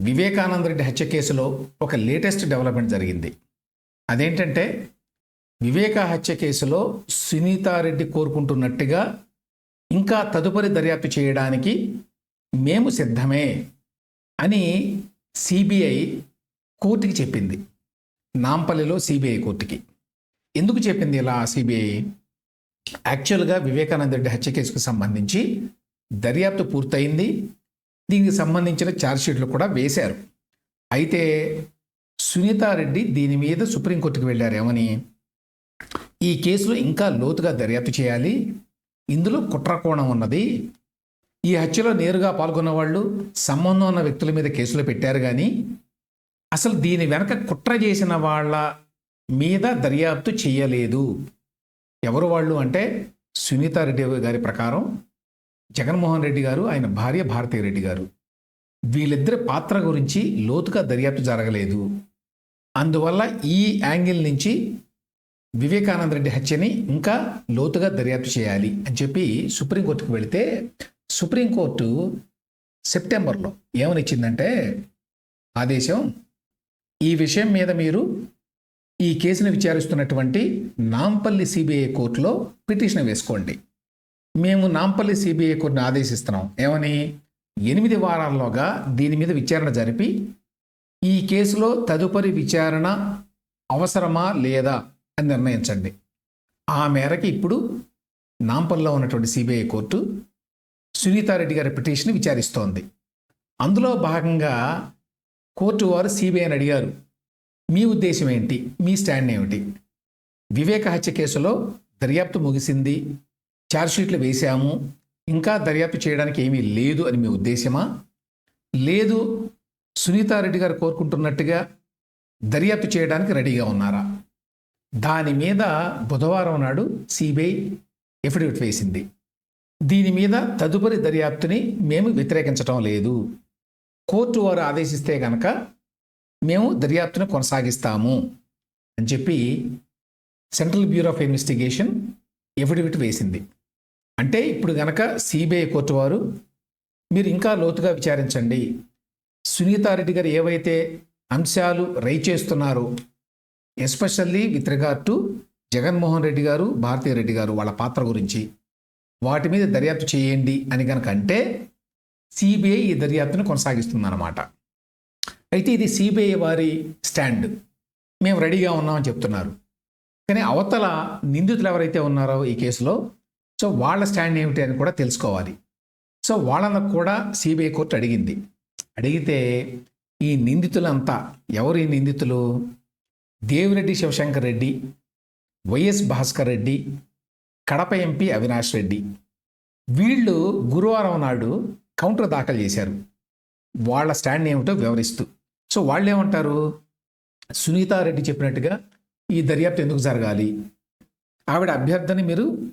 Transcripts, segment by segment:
వివేకానంద రెడ్డి హత్య కేసులో ఒక లేటెస్ట్ డెవలప్మెంట్ జరిగింది. అదేంటంటే వివేక హత్య కేసులో సునీతారెడ్డి కోరుకుంటున్నట్టుగా ఇంకా తదుపరి దర్యాప్తు చేయడానికి మేము సిద్ధమే అని సిబిఐ కోర్టుకి చెప్పింది. నాంపల్లిలో సిబిఐ కోర్టుకి. ఎందుకు చెప్పింది ఇలా సిబిఐ? యాక్చువల్గా వివేకానంద రెడ్డి హత్య కేసుకు సంబంధించి దర్యాప్తు పూర్తయింది. దీనికి సంబంధించిన ఛార్జ్షీట్లు కూడా వేశారు. అయితే సునీతారెడ్డి దీని మీద సుప్రీంకోర్టుకు వెళ్ళారేమని ఈ కేసులో ఇంకా లోతుగా దర్యాప్తు చేయాలి. ఇందులో కుట్రకోణం ఉన్నది. ఈ హత్యలో నేరుగా పాల్గొన్న వాళ్ళు సంబంధం ఉన్న వ్యక్తుల మీద కేసులు పెట్టారు కానీ అసలు దీని వెనక కుట్ర చేసిన వాళ్ళ మీద దర్యాప్తు చేయలేదు. ఎవరు వాళ్ళు అంటే సునీతారెడ్డి గారి ప్రకారం జగన్మోహన్ రెడ్డి గారు ఆయన భార్య భారతీయ రెడ్డి గారు. వీళ్ళిద్దరి పాత్ర గురించి లోతుగా దర్యాప్తు జరగలేదు. అందువల్ల ఈ యాంగిల్ నుంచి వివేకానంద రెడ్డి హత్యని ఇంకా లోతుగా దర్యాప్తు చేయాలి అని చెప్పి సుప్రీంకోర్టుకు వెళితే సుప్రీంకోర్టు సెప్టెంబర్లో ఏమనిచ్చిందంటే ఆదేశం ఈ విషయం మీద మీరు ఈ కేసును విచారిస్తున్నటువంటి నాంపల్లి సిబిఐ కోర్టులో పిటిషన్ వేసుకోండి. మేము నాంపల్లి సిబిఐ కోర్టును ఆదేశిస్తున్నాం. ఏమని? ఎనిమిది వారాల్లోగా దీని మీద విచారణ జరిపి ఈ కేసులో తదుపరి విచారణ అవసరమా లేదా అని నిర్ణయించండి. ఆ మేరకు ఇప్పుడు నాంపల్లిలో ఉన్నటువంటి సిబిఐ కోర్టు సునీతారెడ్డి గారి పిటిషన్ విచారిస్తోంది. అందులో భాగంగా కోర్టు వారు సిబిఐని అడిగారు. మీ ఉద్దేశం ఏంటి? మీ స్టాండ్ ఏమిటి? వివేక హత్య కేసులో దర్యాప్తు ముగిసింది. ఛార్జ్షీట్లు వేశాము. ఇంకా దర్యాప్తు చేయడానికి ఏమీ లేదు అని మీ ఉద్దేశమా? లేదు సునీతారెడ్డి గారు కోరుకుంటున్నట్టుగా దర్యాప్తు చేయడానికి రెడీగా ఉన్నారా? దాని మీద బుధవారం నాడు సిబిఐ ఎఫిడవిట్ వేసింది. దీని మీద తదుపరి దర్యాప్తుని మేము వ్యతిరేకించటం లేదు. కోర్టు వారు ఆదేశిస్తే కనుక మేము దర్యాప్తును కొనసాగిస్తాము అని చెప్పి central bureau of investigation affidavit వేసింది. అంటే ఇప్పుడు గనక సిబిఐ కోర్టు వారు మీరు ఇంకా లోతుగా విచారించండి. సునీతారెడ్డి గారు ఏవైతే అంశాలు రై చేస్తున్నారో especially with regard to Jaganmohan Reddy గారు భారతీయ రెడ్డి గారు వాళ్ళ పాత్ర గురించి వాటి మీద దర్యాప్తు చేయండి అని కనుక అంటే సిబిఐ ఈ దర్యాప్తును కొనసాగిస్తుందన్నమాట. అయితే ఇది సిబిఐ వారి స్టాండ్. మేము రెడీగా ఉన్నామని చెప్తున్నారు. కానీ అవతల నిందితులు ఎవరైతే ఉన్నారో ఈ కేసులో సో వాళ్ళ స్టాండ్ ఏమిటి అని కూడా తెలుసుకోవాలి. సో వాళ్ళను కూడా సిబిఐ కోర్టు అడిగింది. అడిగితే ఈ నిందితులంతా ఎవరు ఈ నిందితులు? Devireddy Sivasankar Reddy YS Bhaskar Reddy Kadapa MP Avinash Reddy. వీళ్ళు గురువారం నాడు కౌంటర్ దాఖలు చేశారు. వాళ్ళ స్టాండ్ ఏమిటో వివరిస్తూ. సో వాళ్ళు ఏమంటారు సునీతారెడ్డి చెప్పినట్టుగా ఈ దర్యాప్తు ఎందుకు జరగాలి? ఆవిడ అభ్యర్థన మీరు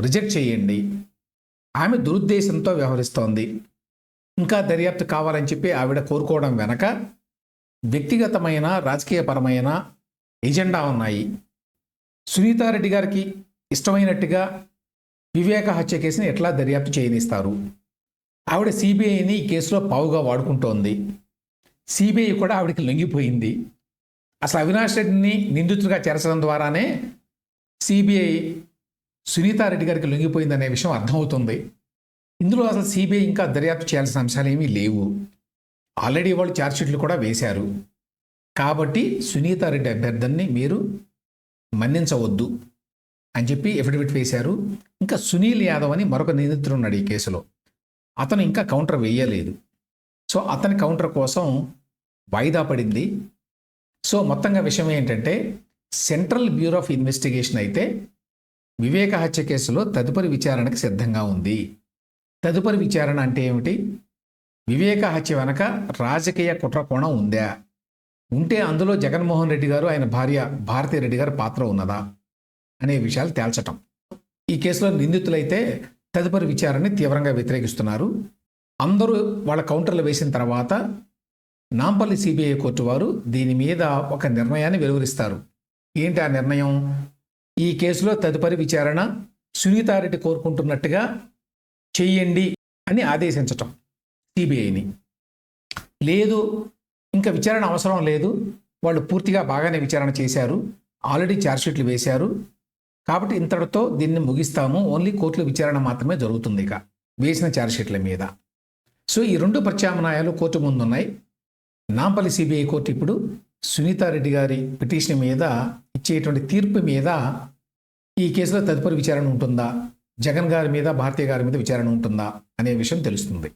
రిజెక్ట్ చేయండి. ఆమె దురుద్దేశంతో వ్యవహరిస్తోంది. ఇంకా దర్యాప్తు కావాలని చెప్పి ఆవిడ కోరుకోవడం వెనక వ్యక్తిగతమైన రాజకీయపరమైన ఎజెండా ఉన్నాయి. సునీతారెడ్డి గారికి ఇష్టమైనట్టుగా వివేక హత్య కేసుని ఎట్లా దర్యాప్తు చేయనిస్తారు? ఆవిడ సిబిఐని ఈ కేసులో పావుగా వాడుకుంటోంది. సిబిఐ కూడా ఆవిడకి లొంగిపోయింది. అసలు అవినాష్ రెడ్డిని నిందితుడిగా చేర్చడం ద్వారానే సిబిఐ సునీతారెడ్డి గారికి లొంగిపోయిందనే విషయం అర్థమవుతుంది. ఇందులో అసలు సిబిఐ ఇంకా దర్యాప్తు చేయాల్సిన అంశాలు ఏమీ లేవు. ఆల్రెడీ వాళ్ళు ఛార్జ్షీట్లు కూడా వేశారు. కాబట్టి సునీతారెడ్డి అభ్యర్థిని మీరు మన్నించవద్దు అని చెప్పి ఎఫిడవిట్ వేశారు. ఇంకా సునీల్ యాదవ్ అని మరొక నిందితుడు ఉన్నాడు ఈ కేసులో. అతను ఇంకా కౌంటర్ వేయలేదు. సో అతని కౌంటర్ కోసం వాయిదా పడింది. సో మొత్తంగా విషయం ఏంటంటే సెంట్రల్ బ్యూరో ఆఫ్ ఇన్వెస్టిగేషన్ అయితే వివేక హత్య కేసులో తదుపరి విచారణకు సిద్ధంగా ఉంది. తదుపరి విచారణ అంటే ఏమిటి? వివేక హత్య వెనక రాజకీయ కుట్రకోణం ఉందా? ఉంటే అందులో జగన్మోహన్ రెడ్డి గారు ఆయన భార్య భారతీ రెడ్డి గారు పాత్ర ఉన్నదా? అనే విషయాలు తేల్చటం. ఈ కేసులో నిందితులైతే తదుపరి విచారణని తీవ్రంగా వ్యతిరేకిస్తున్నారు. అందరూ వాళ్ళ కౌంటర్లు వేసిన తర్వాత నాంపల్లి సిబిఐ కోర్టు వారు దీని మీద ఒక నిర్ణయాన్ని వెలువరిస్తారు. ఏంటి ఆ నిర్ణయం? ఈ కేసులో తదుపరి విచారణ సునీతారెడ్డి కోరుకుంటున్నట్టుగా చెయ్యండి అని ఆదేశించటం సిబిఐని. లేదు ఇంకా విచారణ అవసరం లేదు. వాళ్ళు పూర్తిగా బాగానే విచారణ చేశారు. ఆల్రెడీ ఛార్జ్షీట్లు వేశారు. కాబట్టి ఇంతటితో దీన్ని ముగిస్తాము. ఓన్లీ కోర్టులో విచారణ మాత్రమే జరుగుతుంది ఇక. వేసిన ఛార్జ్షీట్ల మీద. సో ఈ రెండు ప్రత్యామ్నాయాలు కోర్టు ముందు ఉన్నాయి నాంపల్లి సిబిఐ కోర్టు ఇప్పుడు సునీతారెడ్డి గారి పిటిషన్ మీద ఇచ్చేటువంటి తీర్పు మీద ఈ కేసులో తదుపరి విచారణ ఉంటుందా? జగన్ గారి మీద భారతీయ గారి మీద విచారణ ఉంటుందా? అనే విషయం తెలుస్తుంది.